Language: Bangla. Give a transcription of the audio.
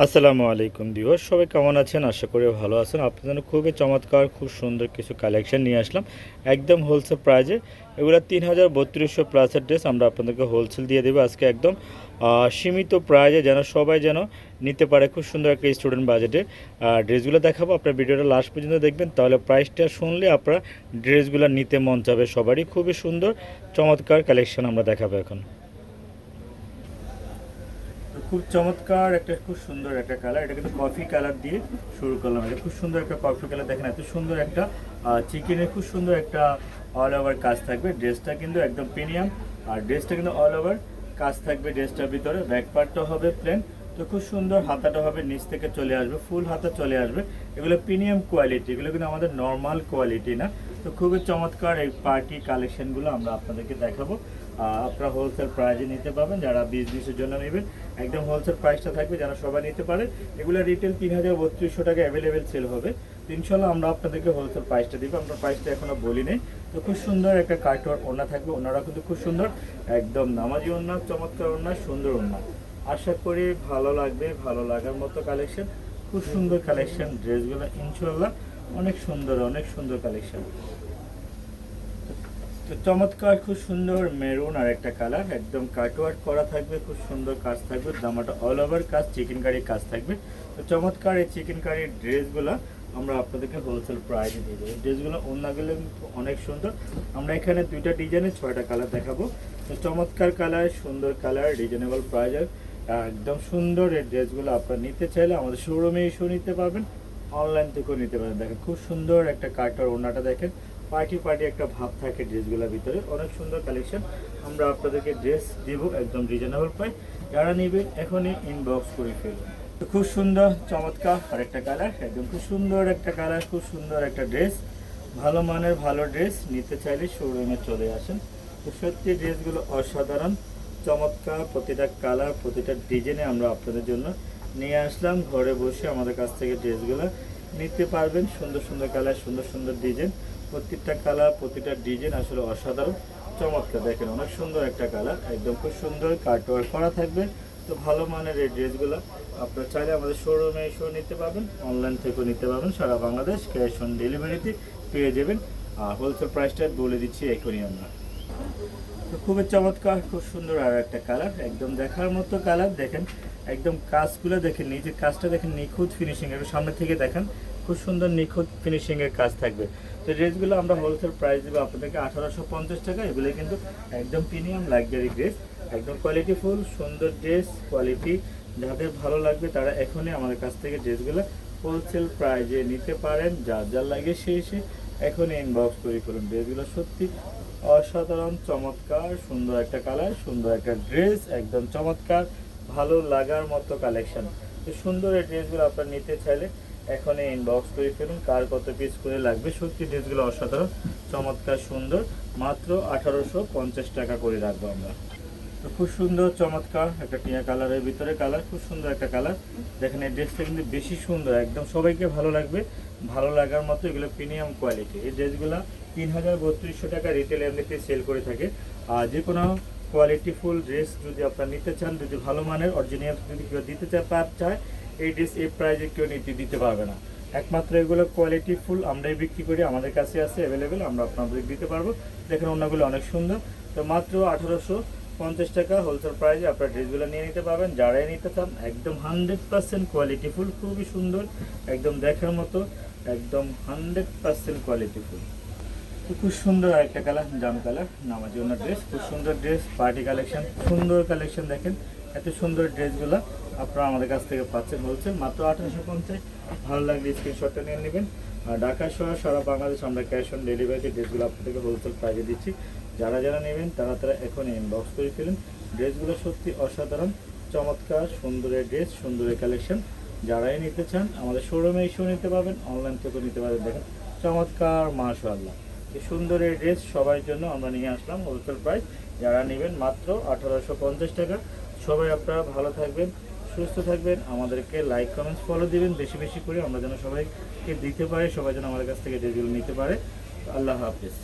আসসালামু আলাইকুম দিবস সবাই কেমন আছেন? আশা করি ভালো আছেন। আপনাদের জন্য খুবই চমৎকার, খুব সুন্দর কিছু কালেকশন নিয়ে আসলাম। একদম হোলসেল প্রাইজে এগুলো তিন হাজার বত্রিশশো প্লাসের ড্রেস আমরা আপনাদেরকে হোলসেল দিয়ে দেবো আজকে একদম সীমিত প্রাইজে যেন সবাই যেন নিতে পারে খুব সুন্দর একটা স্টুডেন্ট বাজেটে ড্রেসগুলো দেখাবো, আপনার ভিডিওটা লাস্ট পর্যন্ত দেখবেন, তাহলে প্রাইসটা শুনলে আপনার ড্রেসগুলো নিতে মন যাবে সবারই। খুবই সুন্দর, চমৎকার কালেকশন আমরা দেখাবো এখন। খুব চমৎকার, একটা খুব সুন্দর একটা কালার এটা কিন্তু কফি কালার দিয়ে শুরু করলাম এটা খুব সুন্দর একটা কফি কালার দেখেন এত সুন্দর একটা চিকেনের খুব সুন্দর একটা অল ওভার কাজ থাকবে। ড্রেসটা কিন্তু একদম প্রিমিয়াম আর ড্রেসটা কিন্তু অল ওভার কাজ থাকবে ড্রেসটার ভিতরে। ব্যাক পার্টটা হবে প্লেন তো খুব সুন্দর হাতাটা হবে নিচ থেকে চলে আসবে ফুল হাতা চলে আসবে। এগুলো প্রিমিয়াম কোয়ালিটি এগুলো কিন্তু আমাদের নর্মাল কোয়ালিটি না। তো খুবই চমৎকার এই পার্টি কালেকশনগুলো আমরা আপনাদেরকে দেখাবো। আপনারা হোলসেল প্রাইজে নিতে পারবেন, যারা বিজনেসের জন্য নেবেন। একদম হোলসেল প্রাইসটা থাকবে, যারা সবাই নিতে পারে। এগুলো রিটেল তিন হাজার বত্রিশশো টাকা অ্যাভেলেবেল সেল হবে। তো ইনশাল্লাহ আমরা আপনাদেরকে হোলসেল প্রাইসটা দিব। আমরা প্রাইসটা এখনও বলি নেই। তো খুব সুন্দর একটা কার্টওয়ার ওনা থাকবে। ওনারা কিন্তু খুব সুন্দর। একদম নামাজি ওনা চমৎকার ওনা সুন্দর ওনা আশা করি ভালো লাগবে, ভালো লাগার মতো কালেকশন খুব সুন্দর কালেকশন ড্রেসগুলো ইনশাল্লাহ অনেক সুন্দর অনেক সুন্দর কালেকশন তো চমৎকার, খুব সুন্দর মেরুন আর একটা কালার। একদম কাটওয়ার্ক করা থাকবে, খুব সুন্দর কাজ থাকবে জামাটা অল ওভার কাজ চিকেন কারির কাজ থাকবে। তো চমৎকার এই চিকেন কারির ড্রেসগুলো আমরা আপনাদেরকে হোলসেল প্রাইসে দিয়ে দেবো। ড্রেসগুলো অন্যগুলো অনেক সুন্দর। আমরা এখানে দুইটা ডিজাইনের ছয়টা কালার দেখাবো। তো চমৎকার কালার সুন্দর কালার রিজনেবল প্রাইজের একদম সুন্দর এই ড্রেসগুলো আপনারা নিতে চাইলে আমাদের শোরুমে এসেও নিতে পারবেন। অনলাইন থেকেও নিতে পারেন। দেখেন, খুব সুন্দর একটা কাটার ওনাটা দেখেন। পার্টি পার্টি একটা ভাব থাকে ড্রেসগুলোর ভিতরে। অনেক সুন্দর কালেকশন আমরা আপনাদেরকে ড্রেস দিব একদম রিজনেবল প্রাইস যারা নেবেন, এখনই ইনবক্স করে ফেলুন। খুব সুন্দর, চমৎকার আর একটা কালার একদম খুব সুন্দর একটা কালার খুব সুন্দর একটা ড্রেস। ভালো মানের ভালো ড্রেস নিতে চাইলে শোরুমে চলে আসেন। তো সত্যি ড্রেসগুলো অসাধারণ, চমৎকার, প্রতিটা কালার প্রতিটা ডিজাইনে আমরা আপনাদের জন্য নিয়ে আসলাম, ঘরে বসে আমাদের কাছ থেকে ড্রেসগুলো নিতে পারবেন। সুন্দর সুন্দর কালার, সুন্দর সুন্দর ডিজাইন। প্রত্যেকটা কালার, প্রতিটা ডিজাইন আসলে অসাধারণ। চমৎকার, দেখেন অনেক সুন্দর একটা কালার। একদম খুব সুন্দর কাটওয়ার করা থাকবে। তো ভালো মানের এই ড্রেসগুলো আপনারা চাইলে আমাদের শোরুমে এসেও নিতে পারবেন অনলাইন থেকেও নিতে পারবেন। সারা বাংলাদেশ ক্যাশ অন ডেলিভারিতে পেয়ে যাবেন। আর হোলসেল প্রাইসটা বলে দিচ্ছি এখনই আমরা। তো খুবই চমৎকার, খুব সুন্দর আর একটা কালার একদম দেখার মতো কালার দেখেন, একদম কাজগুলো দেখেন, নিজের কাজটা দেখেন, নিখুঁত ফিনিশিং একটু সামনে থেকে দেখেন, খুব সুন্দর নিখুঁত ফিনিশিং এর কাজ থাকবে। তো ড্রেসগুলো আমরা হোলসেল প্রাইস দেবো আপনাদেরকে আঠারোশো পঞ্চাশ টাকা, এগুলো কিন্তু একদম প্রিমিয়াম লাক্সারি ড্রেস একদম কোয়ালিটি ফুল সুন্দর ড্রেস কোয়ালিটি যাদের ভালো লাগবে তারা এখনই আমাদের কাছ থেকে ড্রেসগুলো হোলসেল প্রাইজে নিতে পারেন, যার যার লাগে সে এসে এখনই ইনবক্স করে ফেলুন ড্রেসগুলো সত্যি অসাধারণ, চমৎকার, সুন্দর একটা কালার সুন্দর একটা ড্রেস একদম চমৎকার, ভালো লাগার মতো কালেকশন তো সুন্দর এই ড্রেসগুলো আপনার নিতে চাইলে এখনই ইনবক্স করে ফেলুন, কার কত পিস করে লাগবে, সত্যি ড্রেসগুলো অসাধারণ, চমৎকার, সুন্দর, মাত্র আঠারোশো পঞ্চাশ টাকা করে রাখব আমরা। তো খুব সুন্দর, চমৎকার, একটা টিয়া কালারের ভিতরে কালার খুব সুন্দর একটা কালার দেখেন এই ড্রেসটা কিন্তু বেশি সুন্দর, একদম সবাইকে ভালো লাগবে, ভালো লাগার মতো এগুলো প্রিমিয়াম কোয়ালিটি এই ড্রেসগুলো তিন হাজার বত্রিশশো টাকা রিটেল এমনিতে সেল করে থাকে। আর যে কোনো কোয়ালিটি ফুল ড্রেস যদি আপনারা নিতে চান, যদি ভালো মানের অরিজিনাল যদি কেউ দিতে চায় পার চায়, এই ড্রেস এই প্রাইজে কেউ নিতে, দিতে পারবে না। একমাত্র এগুলো কোয়ালিটি ফুল আমরাই বিক্রি করি, আমাদের কাছে আছে অ্যাভেলেবেল আমরা আপনাদের দিতে পারব। দেখেন অন্যগুলো অনেক সুন্দর। তো মাত্র আঠারোশো পঞ্চাশ টাকা হোলসেল প্রাইসে আপনার ড্রেসগুলো নিয়ে নিতে পারবেন। যারাই নিতে চান, একদম হান্ড্রেড পার্সেন্ট কোয়ালিটি ফুল, খুবই সুন্দর, একদম দেখার মতো, একদম হান্ড্রেড পার্সেন্ট কোয়ালিটি ফুল। খুব সুন্দর একটা কালার জাম কালার নামার জন্য ড্রেস খুব সুন্দর ড্রেস পার্টি কালেকশন সুন্দর কালেকশন দেখেন, এত সুন্দর ড্রেসগুলো আপনারা আমাদের কাছ থেকে পাচ্ছেন হোলসেল মাত্র আঠারোশো পঞ্চাশ। ভালো লাগলে স্ক্রিনশটটা নিয়ে নেবেন। আর ঢাকা সহ সারা বাংলাদেশ আমরা ক্যাশ অন ডেলিভারিতে ড্রেসগুলো আপনাদেরকে হোলসেল প্রাইজে দিচ্ছি। যারা যারা নেবেন, তারা তারা এখন ইনবক্স করে ফেলুন। ড্রেসগুলো সত্যি অসাধারণ, চমৎকার সুন্দরের ড্রেস সুন্দরের কালেকশন যারাই নিতে চান, আমাদের শোরুমে এসেও নিতে পারবেন অনলাইন থেকেও নিতে পারবেন। দেখেন, চমৎকার, মাশাআল্লাহ। এই সুন্দর এই ড্রেস সবার জন্য আমরা নিয়ে আসলাম হোলসেল প্রাইস যারা নেবেন মাত্র আঠারোশো পঞ্চাশ টাকা। সবাই আপনারা ভালো থাকবেন, সুস্থ থাকবেন। আমাদেরকে লাইক কমেন্টস ফলো দিবেন। বেশি বেশি করে আমরা যেন সবাইকে দিতে পারি, সবাই যেন আমাদের কাছ থেকে ড্রেসগুলো নিতে পারে। আল্লাহ হাফিজ।